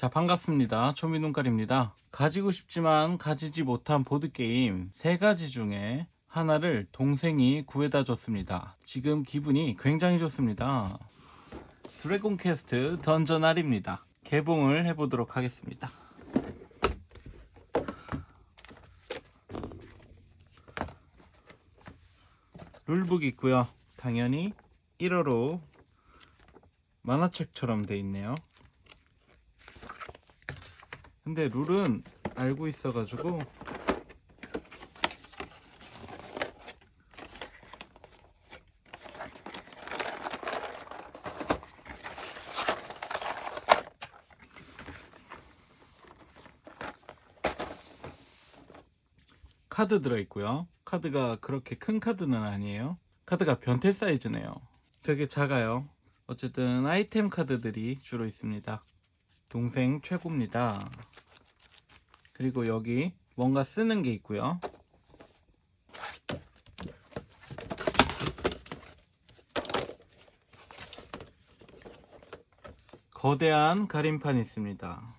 자, 반갑습니다. 초미눈깔입니다. 가지고 싶지만 가지지 못한 보드게임 세 가지 중에 하나를 동생이 구해다 줬습니다. 지금 기분이 굉장히 좋습니다. 드래곤 퀘스트 던전 알입니다. 개봉을 해보도록 하겠습니다. 룰북 있고요. 당연히 1호로 만화책처럼 돼 있네요. 근데 룰은 알고 있어가지고 카드 들어있고요. 카드가 그렇게 큰 카드는 아니에요. 카드가 변태 사이즈네요. 되게 작아요. 어쨌든 아이템 카드들이 주로 있습니다. 동생 최고입니다. 그리고 여기 뭔가 쓰는 게 있고요. 거대한 가림판이 있습니다.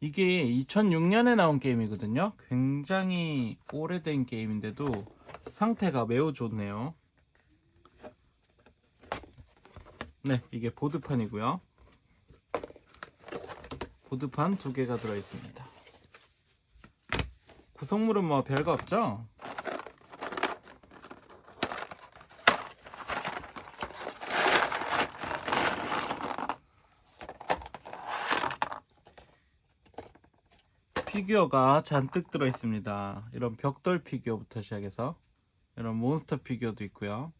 이게 2006년에 나온 게임이거든요. 굉장히 오래된 게임인데도 상태가 매우 좋네요. 네, 이게 보드판이고요. 보드판 두 개가 들어 있습니다. 구성물은 뭐 별거 없죠? 피규어가 잔뜩 들어 있습니다. 이런 벽돌 피규어부터 시작해서 이런 몬스터 피규어도 있고요.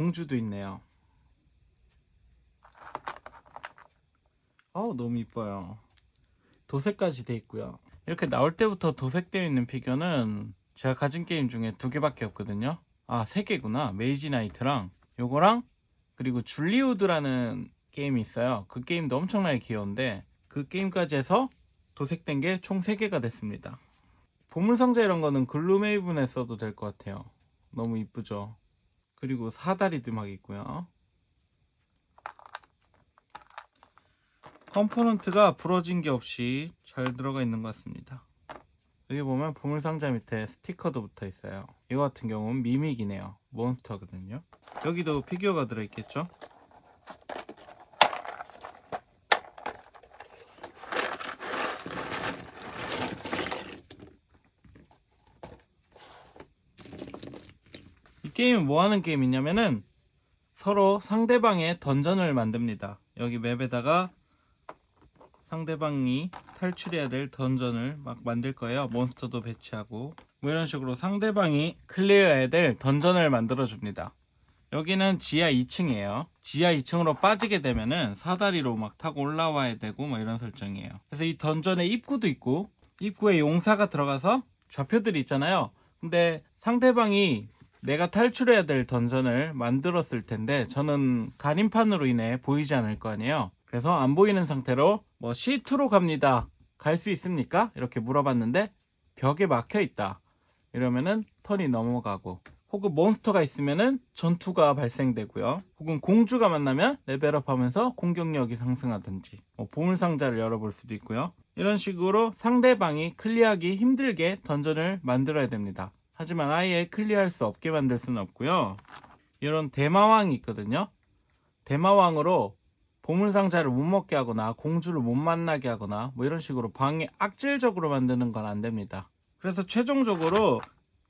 공주도 있네요. 어우 너무 이뻐요. 도색까지 돼 있고요. 이렇게 나올 때부터 도색되어 있는 피규어는 제가 가진 게임 중에 두 개밖에 없거든요. 아, 세 개구나. 메이지 나이트랑 요거랑 그리고 줄리우드라는 게임이 있어요. 그 게임도 엄청나게 귀여운데 그 게임까지 해서 도색된 게 총 3개가 됐습니다. 보물상자 이런 거는 글루메이븐에 써도 될 것 같아요. 너무 이쁘죠? 그리고 사다리도 막 있고요. 컴포넌트가 부러진 게 없이 잘 들어가 있는 것 같습니다. 여기 보면 보물상자 밑에 스티커도 붙어 있어요. 이거 같은 경우는 미믹이네요. 몬스터거든요. 여기도 피규어가 들어있겠죠? 게임은 뭐 하는 게임이냐면은 서로 상대방의 던전을 만듭니다. 여기 맵에다가 상대방이 탈출해야 될 던전을 막 만들 거예요. 몬스터도 배치하고 뭐 이런 식으로 상대방이 클리어해야 될 던전을 만들어 줍니다. 여기는 지하 2층이에요. 지하 2층으로 빠지게 되면은 사다리로 막 타고 올라와야 되고 뭐 이런 설정이에요. 그래서 이 던전에 입구도 있고 입구에 용사가 들어가서 좌표들이 있잖아요. 근데 상대방이 내가 탈출해야 될 던전을 만들었을 텐데 저는 가림판으로 인해 보이지 않을 거 아니에요. 그래서 안 보이는 상태로 뭐 C2로 갑니다. 갈 수 있습니까? 이렇게 물어봤는데 벽에 막혀 있다. 이러면은 턴이 넘어가고 혹은 몬스터가 있으면은 전투가 발생되고요. 혹은 공주가 만나면 레벨업하면서 공격력이 상승하든지 뭐 보물상자를 열어볼 수도 있고요. 이런 식으로 상대방이 클리어하기 힘들게 던전을 만들어야 됩니다. 하지만 아예 클리어할 수 없게 만들 수는 없고요. 이런 대마왕이 있거든요. 대마왕으로 보물상자를 못 먹게 하거나 공주를 못 만나게 하거나 뭐 이런 식으로 방해 악질적으로 만드는 건 안 됩니다. 그래서 최종적으로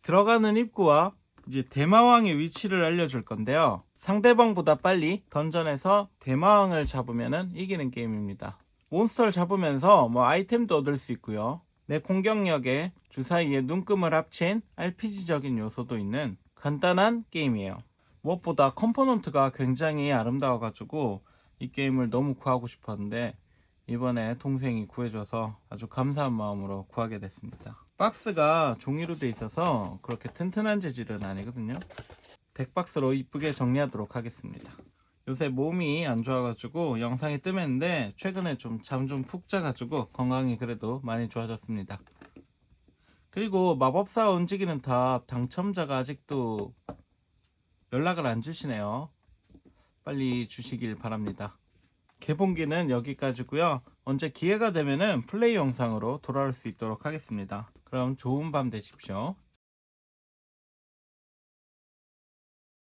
들어가는 입구와 이제 대마왕의 위치를 알려줄 건데요. 상대방보다 빨리 던전에서 대마왕을 잡으면 이기는 게임입니다. 몬스터를 잡으면서 뭐 아이템도 얻을 수 있고요. 내 공격력에 주사위에 눈금을 합친 RPG적인 요소도 있는 간단한 게임이에요. 무엇보다 컴포넌트가 굉장히 아름다워가지고 이 게임을 너무 구하고 싶었는데 이번에 동생이 구해줘서 아주 감사한 마음으로 구하게 됐습니다. 박스가 종이로 돼 있어서 그렇게 튼튼한 재질은 아니거든요. 덱박스로 이쁘게 정리하도록 하겠습니다. 요새 몸이 안 좋아가지고 영상이 뜸했는데 최근에 좀 잠 좀 푹 자가지고 건강이 그래도 많이 좋아졌습니다. 그리고 마법사 움직이는 탑 당첨자가 아직도 연락을 안 주시네요. 빨리 주시길 바랍니다. 개봉기는 여기까지고요. 언제 기회가 되면은 플레이 영상으로 돌아올 수 있도록 하겠습니다. 그럼 좋은 밤 되십시오.